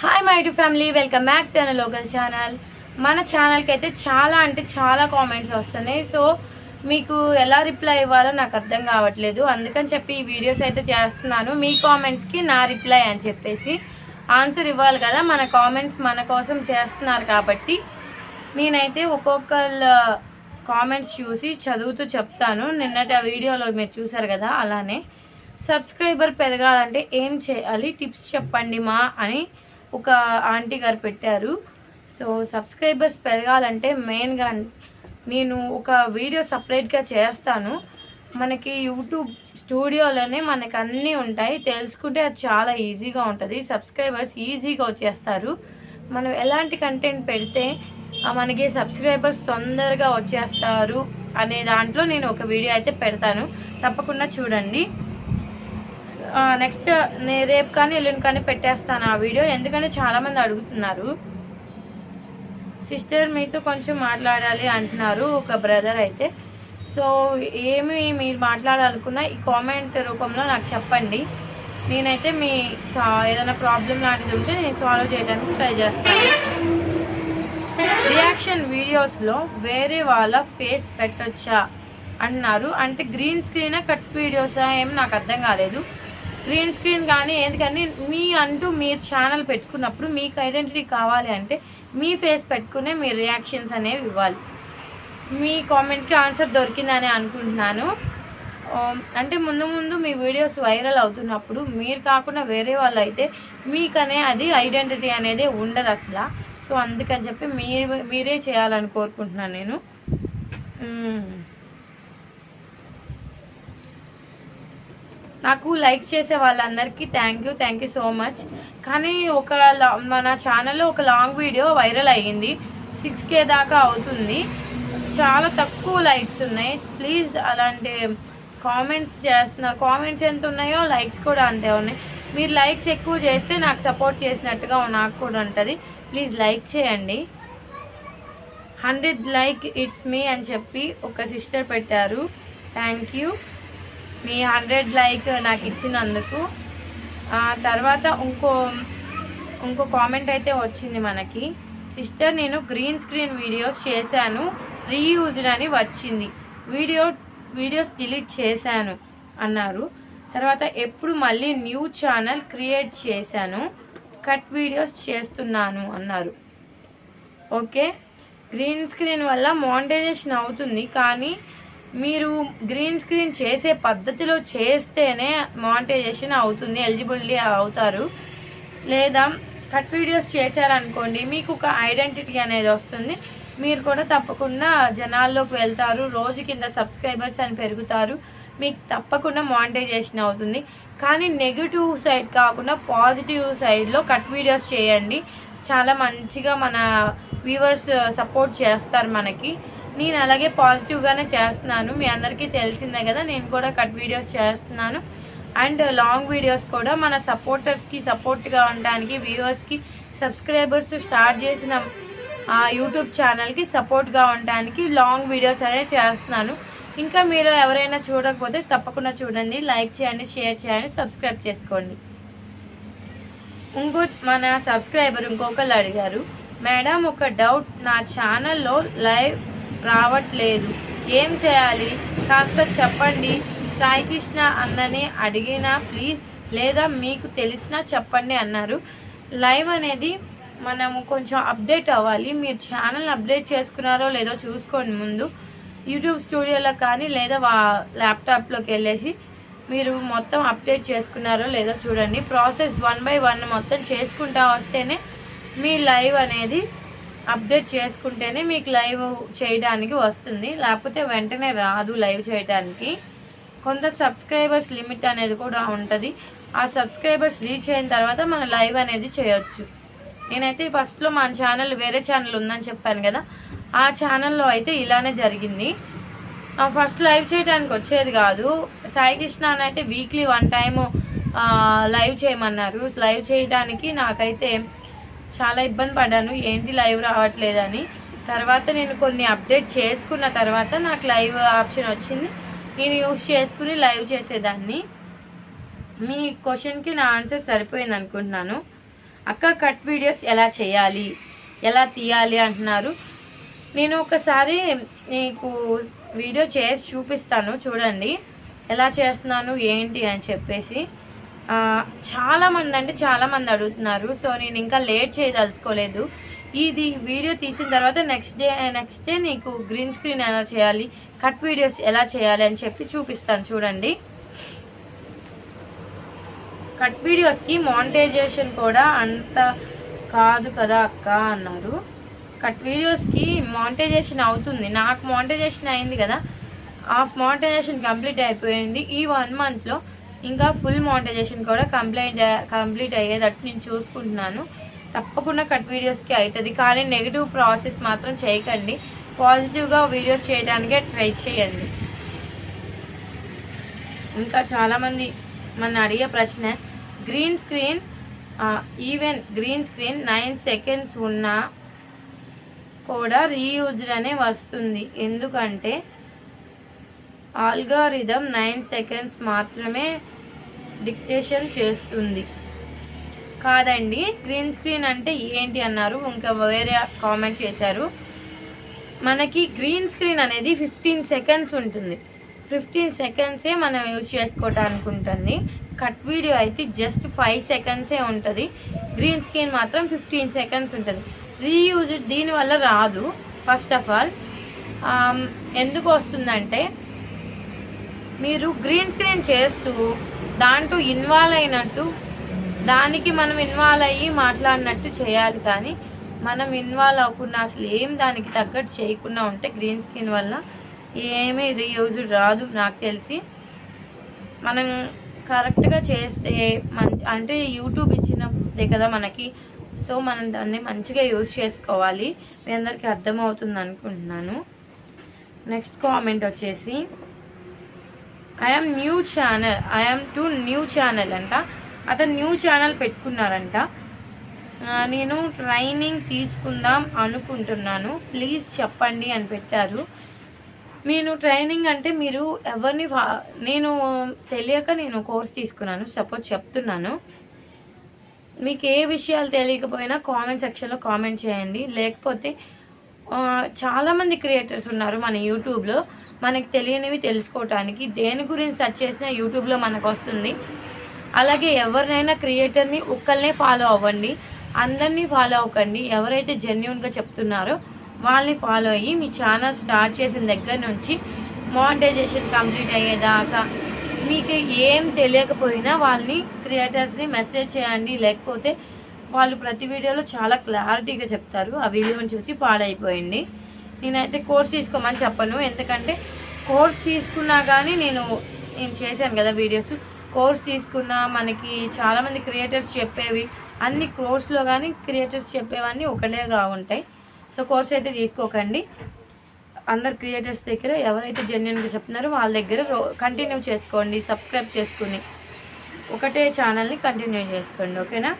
Hi my to family welcome back to local channel మన ఛానల్కి అయితే చాలా అంటే చాలా కామెంట్స్ వస్తున్నాయి. సో మీకు ఎలా రిప్లై ఇవ్వాలో నాకు అర్థం కావట్లేదు. అందుకని చెప్పి ఈ వీడియోస్ అయితే చేస్తున్నాను. మీ కామెంట్స్కి నా రిప్లై అని చెప్పేసి ఆన్సర్ ఇవ్వాలి కదా. మన కామెంట్స్ మన కోసం చేస్తున్నారు కాబట్టి నేనైతే ఒక్కొక్కళ్ళ కామెంట్స్ చూసి చదువుతూ చెప్తాను. నిన్నటి ఆ వీడియోలో మీరు చూసారు కదా అలానే. సబ్స్క్రైబర్ పెరగాలంటే ఏం చేయాలి? టిప్స్ చెప్పండి మా అని ఒక ఆంటీ గారు పెట్టారు. సో సబ్స్క్రైబర్స్ పెరగాలంటే మెయిన్గా నేను ఒక వీడియో సపరేట్గా చేస్తాను. మనకి యూట్యూబ్ స్టూడియోలోనే మనకు అన్నీ ఉంటాయి. తెలుసుకుంటే అది చాలా ఈజీగా ఉంటుంది. సబ్స్క్రైబర్స్ ఈజీగా వచ్చేస్తారు. మనం ఎలాంటి కంటెంట్ పెడితే మనకి సబ్స్క్రైబర్స్ తొందరగా వచ్చేస్తారు అనే దాంట్లో నేను ఒక వీడియో అయితే పెడతాను. తప్పకుండా చూడండి. నెక్స్ట్ నేను రేపు కానీ ఎల్లుండి కానీ పెట్టేస్తాను ఆ వీడియో. ఎందుకంటే చాలామంది అడుగుతున్నారు. సిస్టర్ మీతో కొంచెం మాట్లాడాలి అంటున్నారు ఒక బ్రదర్ అయితే. సో ఏమి మీరు మాట్లాడాలనుకున్నా ఈ కామెంట్ రూపంలో నాకు చెప్పండి. నేనైతే మీ సా- ఏదైనా ప్రాబ్లం లాంటిది ఉంటే నేను సాల్వ్ చేయడానికి ట్రై చేస్తాను. రియాక్షన్ వీడియోస్లో వేరే వాళ్ళ ఫేస్ పెట్టొచ్చా అంటున్నారు. అంటే గ్రీన్ స్క్రీనా కట్ వీడియోసా ఏం నాకు అర్థం కాలేదు. గ్రీన్ స్క్రీన్ కానీ ఎందుకని మీ అంటూ మీరు ఛానల్ పెట్టుకున్నప్పుడు మీకు ఐడెంటిటీ కావాలి అంటే మీ ఫేస్ పెట్టుకునే మీ రియాక్షన్స్ అనేవి ఇవ్వాలి. మీ కామెంట్కి ఆన్సర్ దొరికిందని అనుకుంటున్నాను. Um, అంటే ముందు ముందు మీ వీడియోస్ వైరల్ అవుతున్నప్పుడు మీరు కాకుండా వేరే వాళ్ళు అయితే మీకనే అది ఐడెంటిటీ అనేది ఉండదు అసలు. సో అందుకని చెప్పి మీరు మీరే చేయాలని కోరుకుంటున్నాను నేను. Hmm. నాకు లైక్ చేసే వాళ్ళందరికీ thank you thank you so much కానీ ఒక మన ఛానల్లో ఒక లాంగ్ వీడియో వైరల్ అయ్యింది. సిక్స్ కే దాకా అవుతుంది. చాలా తక్కువ లైక్స్ ఉన్నాయి. ప్లీజ్ అలాంటి కామెంట్స్ చేస్తున్నారు కామెంట్స్ ఎంత ఉన్నాయో లైక్స్ కూడా అంతే ఉన్నాయి. మీరు లైక్స్ ఎక్కువ చేస్తే నాకు సపోర్ట్ చేసినట్టుగా నాకు కూడా ఉంటుంది. ప్లీజ్ లైక్ చేయండి. హండ్రెడ్ లైక్ ఇట్స్ మీ అని చెప్పి ఒక సిస్టర్ పెట్టారు. థ్యాంక్ యూ మీ హండ్రెడ్ లైక్ నాకు ఇచ్చినందుకు. తర్వాత ఇంకో ఇంకో కామెంట్ అయితే వచ్చింది మనకి. సిస్టర్ నేను గ్రీన్ స్క్రీన్ వీడియోస్ చేశాను రీయూజ్డ్ అని వచ్చింది. వీడియో వీడియోస్ డిలీట్ చేశాను అన్నారు. తర్వాత ఎప్పుడు మళ్ళీ న్యూ ఛానల్ క్రియేట్ చేశాను కట్ వీడియోస్ చేస్తున్నాను అన్నారు. ఓకే. గ్రీన్ స్క్రీన్ వల్ల మానిటైజేషన్ అవుతుంది కానీ మీరు గ్రీన్ స్క్రీన్ చేసే పద్ధతిలో చేస్తేనే మానిటైజేషన్ అవుతుంది ఎలిజిబిలిటీ అవుతారు. లేదా కట్ వీడియోస్ చేశారనుకోండి మీకు ఒక ఐడెంటిటీ అనేది వస్తుంది. మీరు కూడా తప్పకుండా జనాల్లోకి వెళ్తారు రోజు కింద సబ్స్క్రైబర్స్ అని పెరుగుతారు. మీకు తప్పకుండా మానిటైజేషన్ అవుతుంది. కానీ నెగిటివ్ సైడ్ కాకుండా పాజిటివ్ సైడ్లో కట్ వీడియోస్ చేయండి. చాలా మంచిగా మన వ్యూవర్స్ సపోర్ట్ uh, చేస్తారు మనకి. నేను అలాగే పాజిటివ్గానే చేస్తున్నాను. మీ అందరికీ తెలిసిందే కదా నేను కూడా కట్ వీడియోస్ చేస్తున్నాను. అండ్ లాంగ్ వీడియోస్ కూడా మన సపోర్టర్స్కి సపోర్ట్గా ఉండడానికి వ్యూవర్స్కి సబ్స్క్రైబర్స్ స్టార్ట్ చేసిన యూట్యూబ్ ఛానల్కి సపోర్ట్గా ఉండడానికి లాంగ్ వీడియోస్ అనేది చేస్తున్నాను. ఇంకా మీరు ఎవరైనా చూడకపోతే తప్పకుండా చూడండి. లైక్ చేయండి షేర్ చేయండి సబ్స్క్రైబ్ చేసుకోండి. ఇంకో మన సబ్స్క్రైబర్ ఇంకొకళ్ళు అడిగారు మేడం ఒక డౌట్ నా ఛానల్లో లైవ్ రావట్లేదు. ఏం చేయాలి? కాస్త చెప్పండి. సాయికృష్ణ అన్నని అడిగినా ప్లీజ్ లేదా మీకు తెలిసినా చెప్పండి అన్నారు. లైవ్ అనేది మనం కొంచెం అప్డేట్ అవ్వాలి. మీరు ఛానల్ అప్డేట్ చేసుకున్నారో లేదో చూసుకోండి ముందు. యూట్యూబ్ స్టూడియోలో కానీ లేదా వా ల్యాప్టాప్లోకి వెళ్ళేసి మీరు మొత్తం అప్డేట్ చేసుకున్నారో లేదో చూడండి. ప్రాసెస్ వన్ బై వన్ మొత్తం చేసుకుంటా వస్తేనే మీ లైవ్ అనేది అప్డేట్ చేసుకుంటేనే మీకు లైవ్ చేయడానికి వస్తుంది. లేకపోతే వెంటనే రాదు లైవ్ చేయడానికి కొంత సబ్స్క్రైబర్స్ లిమిట్ అనేది కూడా ఉంటుంది. ఆ సబ్స్క్రైబర్స్ రీచ్ అయిన తర్వాత మన లైవ్ అనేది చేయొచ్చు. నేనైతే ఫస్ట్లో మా ఛానల్ వేరే ఛానల్ ఉందని చెప్పాను కదా ఆ ఛానల్లో అయితే ఇలానే జరిగింది. ఫస్ట్ లైవ్ చేయడానికి వచ్చేది కాదు. సాయి కృష్ణ అని అయితే వీక్లీ వన్ టైము లైవ్ చేయమన్నారు. లైవ్ చేయడానికి నాకైతే చాలా ఇబ్బంది పడ్డాను. ఏంటి లైవ్ రావట్లేదని. తర్వాత నేను కొన్ని అప్డేట్ చేసుకున్న తర్వాత నాకు లైవ్ ఆప్షన్ వచ్చింది. నేను యూస్ చేసుకుని లైవ్ చేసేదాన్ని. మీ క్వశ్చన్కి నా ఆన్సర్ సరిపోయింది అనుకుంటున్నాను. అక్క కట్ వీడియోస్ ఎలా చేయాలి? ఎలా తీయాలి అంటున్నారు. నేను ఒకసారి మీకు వీడియో చేసి చూపిస్తాను. చూడండి. ఎలా చేస్తున్నాను ఏంటి అని చెప్పేసి. చాలామంది చాలా మంది అంటే చాలా మంది అడుగుతున్నారు. సో నేను ఇంకా లేట్ చేయదలుచుకోలేదు. ఇది వీడియో తీసిన తర్వాత నెక్స్ట్ డే నెక్స్ట్ డే నీకు గ్రీన్ స్క్రీన్ ఎలా చేయాలి కట్ వీడియోస్ ఎలా చేయాలి అని చెప్పి చూపిస్తాను చూడండి. కట్ వీడియోస్కి మానిటైజేషన్ కూడా అంత కాదు కదా అక్క అన్నారు. కట్ వీడియోస్కి మానిటైజేషన్ అవుతుంది. నాకు మానిటైజేషన్ అయింది కదా. ఆ మానిటైజేషన్ కంప్లీట్ అయిపోయింది. ఈ వన్ మంత్లో ఇంకా ఫుల్ మానిటైజేషన్ కూడా కంప్లీట్ కంప్లీట్ అయ్యేటట్టు నేను చూసుకుంటున్నాను. తప్పకుండా కట్ వీడియోస్కి అవుతుంది కానీ నెగిటివ్ ప్రాసెస్ మాత్రం చేయకండి. పాజిటివ్గా వీడియోస్ చేయడానికే ట్రై చేయండి. ఇంకా చాలామంది మన అడిగే ప్రశ్న green screen even green screen nine seconds ఉన్నా కూడా రీయూజ్డ్ అనే వస్తుంది. ఎందుకంటే ఆల్గారిథం నైన్ సెకండ్స్ మాత్రమే డిక్టేషన్ చేస్తుంది. కాదండి గ్రీన్ స్క్రీన్ అంటే ఏంటి అన్నారు ఇంకా వేరే కామెంట్ చేశారు. మనకి గ్రీన్ స్క్రీన్ అనేది ఫిఫ్టీన్ సెకండ్స్ ఉంటుంది. ఫిఫ్టీన్ సెకండ్సే మనం యూజ్ చేసుకోవటానికి ఉంటుంది కట్ వీడియో అయితే జస్ట్ ఫైవ్ సెకండ్సే ఉంటుంది. గ్రీన్ స్క్రీన్ మాత్రం ఫిఫ్టీన్ సెకండ్స్ ఉంటుంది. రీయూజ్ దీనివల్ల రాదు. ఫస్ట్ ఆఫ్ ఆల్ ఎందుకు వస్తుందంటే మీరు గ్రీన్ స్క్రీన్ చేస్తూ దాంట్లో ఇన్వాల్వ్ అయినట్టు దానికి మనం ఇన్వాల్వ్ అయ్యి మాట్లాడినట్టు చేయాలి కానీ మనం ఇన్వాల్వ్ అవ్వకుండా అసలు ఏం దానికి తగ్గట్టు చేయకుండా ఉంటే గ్రీన్ స్క్రీన్ వల్ల ఏమీ రీయూజ్ రాదు నాకు తెలిసి. మనం కరెక్ట్గా చేస్తే మంచి అంటే యూట్యూబ్ ఇచ్చినదే కదా మనకి. సో మనం దాన్ని మంచిగా యూజ్ చేసుకోవాలి. మీ అందరికీ అర్థమవుతుంది అనుకుంటున్నాను. నెక్స్ట్ కామెంట్ వచ్చేసి I'm new channel I'm to new channel అంట. అతను న్యూ ఛానల్ పెట్టుకున్నారంట. నేను ట్రైనింగ్ తీసుకుందాం అనుకుంటున్నాను. ప్లీజ్ చెప్పండి అని పెట్టారు. నేను ట్రైనింగ్ అంటే మీరు ఎవరిని ఫా- నేను తెలియక నేను కోర్స్ తీసుకున్నాను. సపోజ్ చెప్తున్నాను. మీకు ఏ విషయాలు తెలియకపోయినా కామెంట్ సెక్షన్లో కామెంట్ చేయండి. లేకపోతే చాలామంది క్రియేటర్స్ ఉన్నారు మన యూట్యూబ్లో మనకి తెలియనివి తెలుసుకోవటానికి. దేని గురించి సెర్చ్ చేసినా యూట్యూబ్లో మనకు వస్తుంది. అలాగే ఎవరినైనా క్రియేటర్ని ఒక్కళ్ళనే ఫాలో అవ్వండి. అందరినీ ఫాలో అవ్వకండి. ఎవరైతే జెన్యున్గా చెప్తున్నారో వాళ్ళని ఫాలో అయ్యి మీ ఛానల్ స్టార్ట్ చేసిన దగ్గర నుంచి మానిటైజేషన్ కంప్లీట్ అయ్యేదాకా మీకు ఏం తెలియకపోయినా వాళ్ళని క్రియేటర్స్ని మెసేజ్ చేయండి. లేకపోతే వాళ్ళు ప్రతి వీడియోలో చాలా క్లారిటీగా చెప్తారు. ఆ వీడియోని చూసి పాడైపోయింది నేనైతే కోర్స్ తీసుకోమని చెప్పను. ఎందుకంటే కోర్స్ తీసుకున్నా కానీ నేను నేను చేశాను కదా వీడియోస్. కోర్స్ తీసుకున్నా మనకి చాలామంది క్రియేటర్స్ చెప్పేవి. అన్ని కోర్స్లో కానీ క్రియేటర్స్ చెప్పేవన్నీ ఒకటేగా ఉంటాయి. సో కోర్స్ అయితే తీసుకోకండి. అందరు క్రియేటర్స్ దగ్గర ఎవరైతే జెన్యున్గా చెప్తున్నారో వాళ్ళ దగ్గర రో కంటిన్యూ చేసుకోండి సబ్స్క్రైబ్ చేసుకుని. ఒకటే ఛానల్ని కంటిన్యూ చేసుకోండి ఓకేనా?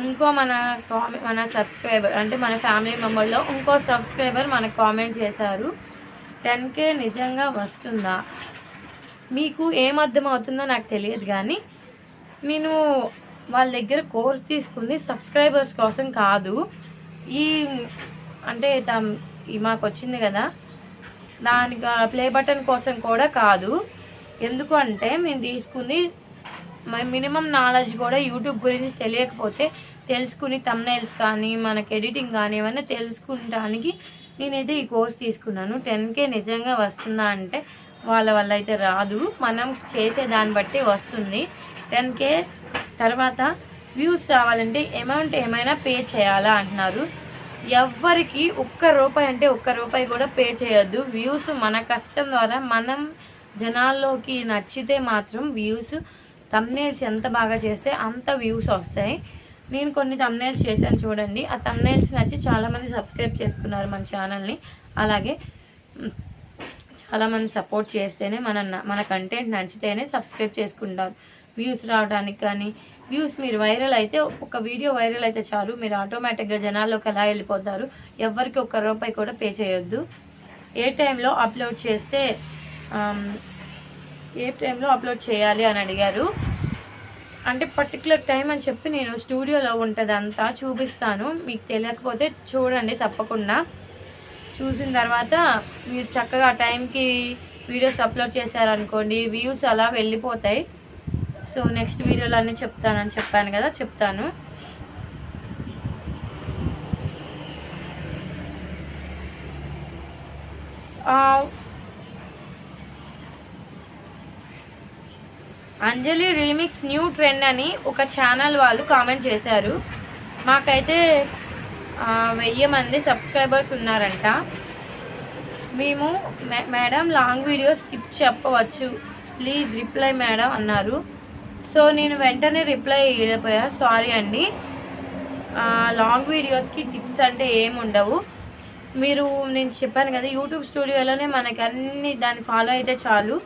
ఇంకో మన కామె మన సబ్స్క్రైబర్ అంటే మన ఫ్యామిలీ మెంబర్లో ఇంకో సబ్స్క్రైబర్ మనకు కామెంట్ చేశారు. టెన్ కే నిజంగా వస్తుందా? మీకు ఏం అర్థమవుతుందో నాకు తెలియదు కానీ నేను వాళ్ళ దగ్గర కోర్స్ తీసుకుంది సబ్స్క్రైబర్స్ కోసం కాదు. ఈ అంటే మాకు వచ్చింది కదా దానికి ప్లే బటన్ కోసం కూడా కాదు. ఎందుకు అంటే మేము తీసుకుంది మినిమం నాలెడ్జ్ కూడా యూట్యూబ్ గురించి తెలియకపోతే తెలుసుకుని తమ్నైల్స్ కానీ మనకి ఎడిటింగ్ కానీ ఏమైనా తెలుసుకుంటానికి నేనైతే ఈ కోర్స్ తీసుకున్నాను. టెన్ కే నిజంగా వస్తుందా అంటే వాళ్ళ వల్ల అయితే రాదు. మనం చేసే దాన్ని బట్టి వస్తుంది. టెన్ కే తర్వాత వ్యూస్ రావాలంటే అమౌంట్ ఏమైనా పే చేయాలా అంటున్నారు. ఎవ్వరికి ఒక్క రూపాయి అంటే ఒక్క రూపాయి కూడా పే చేయొద్దు. వ్యూస్ మన కష్టం ద్వారా మనం జనాల్లోకి నచ్చితే మాత్రం వ్యూస్ తమ్నేల్స్ ఎంత బాగా చేస్తే అంత వ్యూస్ వస్తాయి. నేను కొన్ని తమ్నేల్స్ చేశాను చూడండి. ఆ తమ్నేల్స్ నచ్చి చాలామంది సబ్స్క్రైబ్ చేసుకున్నారు మన ఛానల్ని అలాగే చాలామంది సపోర్ట్ చేస్తేనే మన మన కంటెంట్ నచ్చితేనే సబ్స్క్రైబ్ చేసుకుంటారు. వ్యూస్ రావడానికి కానీ వ్యూస్ మీరు వైరల్ అయితే ఒక వీడియో వైరల్ అయితే చాలు. మీరు ఆటోమేటిక్గా జనాల్లోకి ఎలా వెళ్ళిపోతారు? ఎవరికి ఒక్క రూపాయి కూడా పే చేయొద్దు. ఏ టైంలో అప్లోడ్ చేస్తే ఏ టైంలో అప్లోడ్ చేయాలి అని అడిగారు. అంటే పర్టికులర్ టైం అని చెప్పి నేను స్టూడియోలో ఉంటుంది అంతా చూపిస్తాను. మీకు తెలియకపోతే చూడండి తప్పకుండా. చూసిన తర్వాత మీరు చక్కగా ఆ టైంకి వీడియోస్ అప్లోడ్ చేశారనుకోండి వ్యూస్ అలా వెళ్ళిపోతాయి. సో నెక్స్ట్ వీడియోలో అన్నీ చెప్తానని చెప్పాను కదా చెప్తాను. అంజలి రీమిక్స్ న్యూ ట్రెండ్ అని ఒక ఛానల్ వాళ్ళు కామెంట్ చేశారు. మాకైతే వెయ్యి మంది సబ్స్క్రైబర్స్ ఉన్నారంట. మేము మేడం లాంగ్ వీడియోస్ టిప్ చెప్పవచ్చు. ప్లీజ్ రిప్లై మేడం అన్నారు. సో నేను వెంటనే రిప్లై ఇవ్వలేకపోయా సారీ అండి. లాంగ్ వీడియోస్కి టిప్స్ అంటే ఏమి ఉండవు. మీరు నేను చెప్పాను కదా యూట్యూబ్ స్టూడియోలోనే మనకి అన్ని దాన్ని ఫాలో అయితే చాలు.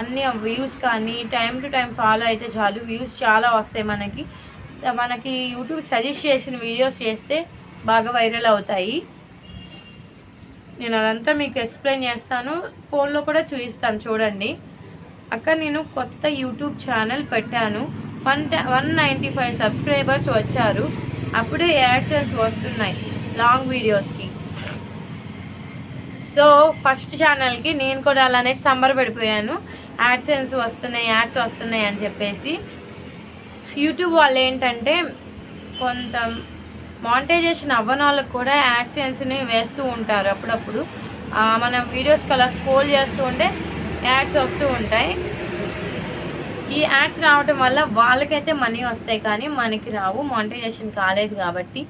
అన్ని వ్యూస్ కానీ టైం టు టైం ఫాలో అయితే చాలు. వ్యూస్ చాలా వస్తాయి మనకి. మనకి యూట్యూబ్ సజెస్ట్ చేసిన వీడియోస్ చేస్తే బాగా వైరల్ అవుతాయి. నేను అదంతా మీకు ఎక్స్ప్లెయిన్ చేస్తాను. ఫోన్లో కూడా చూపిస్తాను చూడండి. అక్కడ నేను కొత్త యూట్యూబ్ ఛానల్ పెట్టాను. One one ninety five subscribers వచ్చారు. అప్పుడే యాడ్సెన్స్ వస్తున్నాయి. లాంగ్ వీడియోస్కి. సో ఫస్ట్ ఛానల్కి నేను కూడా అలానే సంబర పడిపోయాను. యాడ్సెన్స్ వస్తున్నాయి యాడ్స్ వస్తున్నాయి అని చెప్పేసి. యూట్యూబ్ వాళ్ళు ఏంటంటే కొంత మానిటైజేషన్ అవ్వని వాళ్ళకి కూడా యాడ్సెన్స్ని వేస్తూ ఉంటారు అప్పుడప్పుడు. మనం వీడియోస్కి అలా స్క్రోల్ చేస్తూ ఉంటే యాడ్స్ వస్తూ ఉంటాయి. ఈ యాడ్స్ రావటం వల్ల వాళ్ళకైతే మనీ వస్తాయి కానీ మనకి రావు మానిటైజేషన్ కాలేదు కాబట్టి.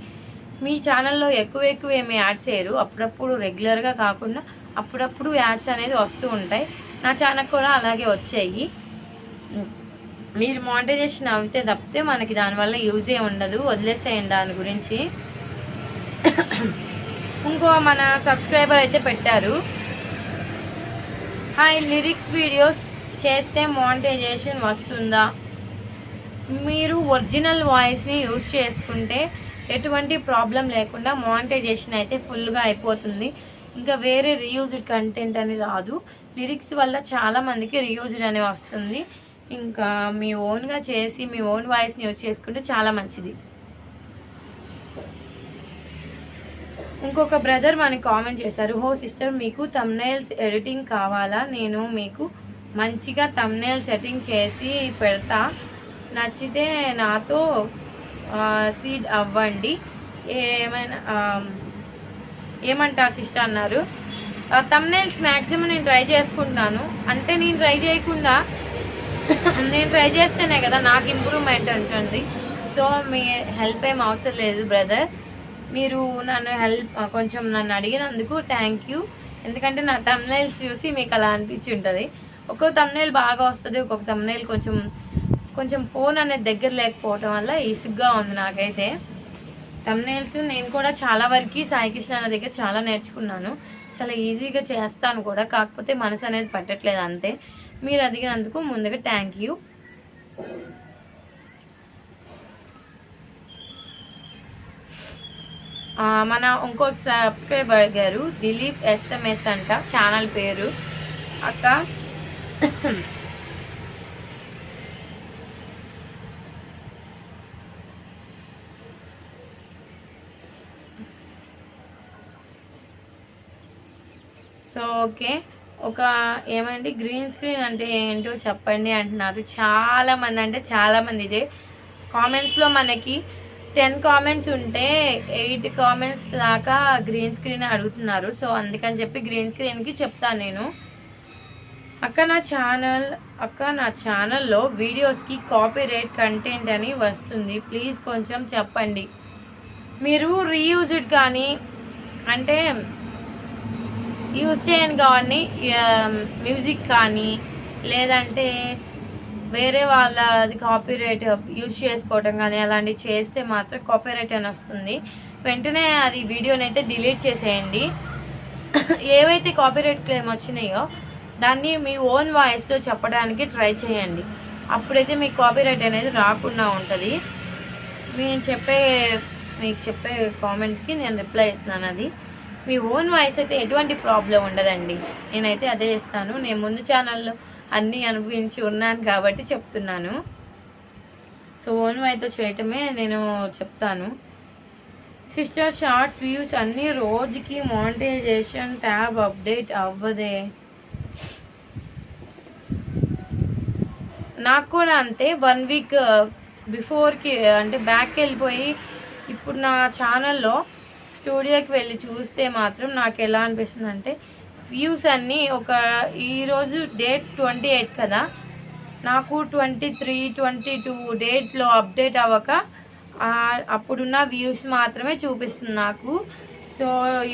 మీ ఛానల్లో ఎక్కువ ఎక్కువ ఏమి యాడ్స్ వేయరు. అప్పుడప్పుడు రెగ్యులర్గా కాకుండా అప్పుడప్పుడు యాడ్స్ అనేది వస్తూ ఉంటాయి. నా ఛానల్ కూడా అలాగే వచ్చాయి. మీరు మానిటైజేషన్ అవితే తప్పితే మనకి దానివల్ల యూజే ఉండదు. వదిలేసేయండి దాని గురించి. ఇంకో మన సబ్స్క్రైబర్ అయితే పెట్టారు. హాయ్ లిరిక్స్ వీడియోస్ చేస్తే మానిటైజేషన్ వస్తుందా? మీరు ఒరిజినల్ వాయిస్ని యూజ్ చేసుకుంటే ఎటువంటి ప్రాబ్లం లేకుండా మానిటైజేషన్ అయితే ఫుల్గా అయిపోతుంది. ఇంకా వేరే రీయూజ్డ్ కంటెంట్ అని రాదు. లిరిక్స్ వల్ల చాలా మందికి రీయూజ్డ్ అని వస్తుంది. ఇంకా మీ ఓన్గా చేసి మీ ఓన్ వాయిస్ని యూజ్ చేసుకుంటే చాలా మంచిది. ఇంకొక బ్రదర్ మనకి కామెంట్ చేశారు హో సిస్టర్ మీకు తమ్నైల్స్ ఎడిటింగ్ కావాలా? నేను మీకు మంచిగా తమ్నైల్ సెట్టింగ్ చేసి పెడతా. నచ్చితే నాతో సీడ్ అవ్వండి. ఏమైనా ఏమంటారు సిస్టర్ అన్నారు? తమ్నైల్స్ మ్యాక్సిమం నేను ట్రై చేసుకుంటాను. అంటే నేను ట్రై చేయకుండా నేను ట్రై చేస్తేనే కదా నాకు ఇంప్రూవ్మెంట్ ఉంటుంది. సో మీ హెల్ప్ ఏం అవసరం లేదు బ్రదర్ మీరు నన్ను హెల్ప్ కొంచెం నన్ను అడిగినందుకు థ్యాంక్ యూ ఎందుకంటే నా తమ్నైల్స్ చూసి మీకు అలా అనిపించి ఉంటుంది. ఒక్కొక్క తమ్నైల్ బాగా వస్తుంది ఒక్కొక్క తమ్నైల్ కొంచెం కొంచెం ఫోన్ అనేది దగ్గర లేకపోవటం వల్ల ఇసుగ్గా ఉంది నాకైతే. తమ్నేల్స్ నేను కూడా చాలా వరకు సాయికృష్ణ అన్న దగ్గర చాలా నేర్చుకున్నాను. చాలా ఈజీగా చేస్తాను కూడా. కాకపోతే మనసు అనేది పట్టట్లేదు అంతే. మీరు అడిగినందుకు ముందుగా థ్యాంక్ యూ మన ఇంకొక సబ్స్క్రైబర్ గారు దిలీప్ ఎస్ఎంఎస్ అంట. ఛానల్ పేరు. అక్క. So okay. ఒక ఏమండి గ్రీన్ స్క్రీన్ అంటే ఏంటో చెప్పండి అంటున్నారు. చాలామంది అంటే చాలామంది ఇదే. కామెంట్స్లో మనకి టెన్ కామెంట్స్ ఉంటే ఎయిట్ కామెంట్స్ దాకా గ్రీన్ స్క్రీన్ అడుగుతున్నారు. సో అందుకని చెప్పి గ్రీన్ స్క్రీన్కి చెప్తాను నేను. అక్క నా ఛానల్ అక్క నా ఛానల్లో వీడియోస్కి కాపీ రేట్ కంటెంట్ అని వస్తుంది. ప్లీజ్ కొంచెం చెప్పండి. మీరు రీయూజ్డ్ కానీ అంటే యూజ్ చేయను కానీ మ్యూజిక్ కానీ లేదంటే వేరే వాళ్ళది కాపీ రైట్ యూజ్ చేసుకోవటం కానీ అలాంటివి చేస్తే మాత్రం కాపీరైట్ అని వస్తుంది. వెంటనే అది వీడియోని అయితే డిలీట్ చేసేయండి. ఏవైతే కాపీ రైట్ క్లెయిమ్ వచ్చినాయో దాన్ని మీ ఓన్ వాయిస్తో చెప్పడానికి ట్రై చేయండి. అప్పుడైతే మీకు కాపీరైట్ అనేది రాకుండా ఉంటుంది. మేము చెప్పే మీకు చెప్పే కామెంట్కి నేను రిప్లై ఇస్తున్నాను అది. మీ ఓన్ వాయిస్ అయితే ఎటువంటి ప్రాబ్లం ఉండదండి. నేనైతే అదే చేస్తాను. నేను ముందు ఛానల్లో అన్నీ అనుభవించి ఉన్నాను కాబట్టి చెప్తున్నాను. సో ఓన్ వాయితో చేయటమే నేను చెప్తాను. సిస్టర్ షార్ట్స్ వ్యూస్ అన్నీ రోజుకి మానిటైజేషన్ ట్యాబ్ అప్డేట్ అవ్వదే. నాకు కూడా అంతే. వన్ వీక్ బిఫోర్కి అంటే బ్యాక్కి వెళ్ళిపోయి ఇప్పుడు నా ఛానల్లో స్టూడియోకి వెళ్ళి చూస్తే మాత్రం నాకు ఎలా అనిపిస్తుంది అంటే వ్యూస్ అన్నీ ఒక ఈరోజు డేట్ ట్వంటీ ఎయిట్ కదా నాకు ట్వంటీ త్రీ ట్వంటీ టూ డేట్లో అప్డేట్ అవ్వక అప్పుడున్న వ్యూస్ మాత్రమే చూపిస్తుంది నాకు. సో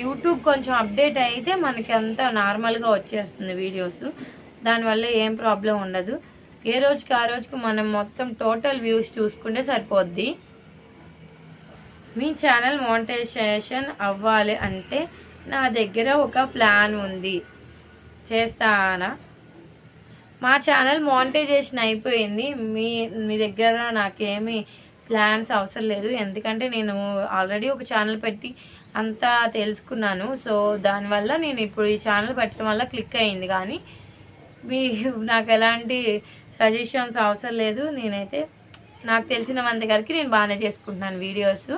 యూట్యూబ్ కొంచెం అప్డేట్ అయితే మనకి అంతా నార్మల్గా వచ్చేస్తుంది వీడియోస్. దానివల్ల ఏం ప్రాబ్లం ఉండదు. ఏ రోజుకి ఆ రోజుకి మనం మొత్తం టోటల్ వ్యూస్ చూసుకుంటే సరిపోద్ది. మీ ఛానల్ మోనిటైజేషన్ అవ్వాలి అంటే నా దగ్గర ఒక ప్లాన్ ఉంది. చేస్తానా? మా ఛానల్ మోనిటైజేషన్ అయిపోయింది. మీ మీ దగ్గర నాకేమి ప్లాన్స్ అవసరం లేదు. ఎందుకంటే నేను ఆల్రెడీ ఒక ఛానల్ పెట్టి అంతా తెలుసుకున్నాను. సో దానివల్ల నేను ఇప్పుడు ఈ ఛానల్ పెట్టడం వల్ల క్లిక్ అయింది. కానీ మీ నాకు ఎలాంటి సజెషన్స్ అవసరం లేదు. నేనైతే నాకు తెలిసిన మంది గారికి నేను బాగానే చేసుకుంటున్నాను వీడియోస్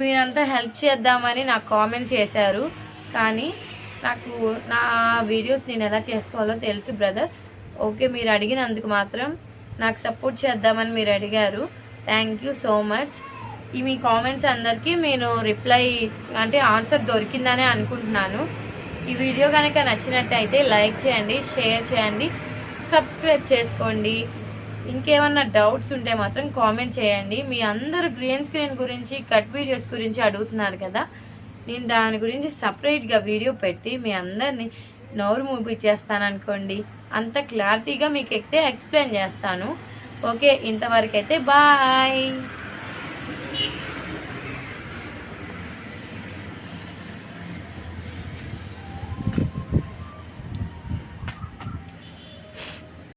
మీరంతా హెల్ప్ చేద్దామని నాకు కామెంట్ చేశారు. కానీ నాకు నా వీడియోస్ నేను ఎలా చేసుకోవాలో తెలుసు బ్రదర్. ఓకే మీరు అడిగినందుకు మాత్రం నాకు సపోర్ట్ చేద్దామని మీరు అడిగారు. Thank you so much. ఈ మీ కామెంట్స్ అందరికీ నేను రిప్లై అంటే ఆన్సర్ దొరికిందనే అనుకుంటున్నాను. ఈ వీడియో కనుక నచ్చినట్టయితే లైక్ చేయండి షేర్ చేయండి సబ్స్క్రైబ్ చేసుకోండి. ఇంకేమన్నా డౌట్స్ ఉంటే మాత్రం కామెంట్ చేయండి. మీ అందరూ గ్రీన్ స్క్రీన్ గురించి కట్ వీడియోస్ గురించి అడుగుతున్నారు కదా. నేను దాని గురించి సపరేట్గా వీడియో పెట్టి మీ అందరినీ నోరు మూపించేస్తాను అనుకోండి. అంత క్లారిటీగా మీకు అయితే ఎక్స్ప్లెయిన్ చేస్తాను. ఓకే ఇంతవరకు అయితే బాయ్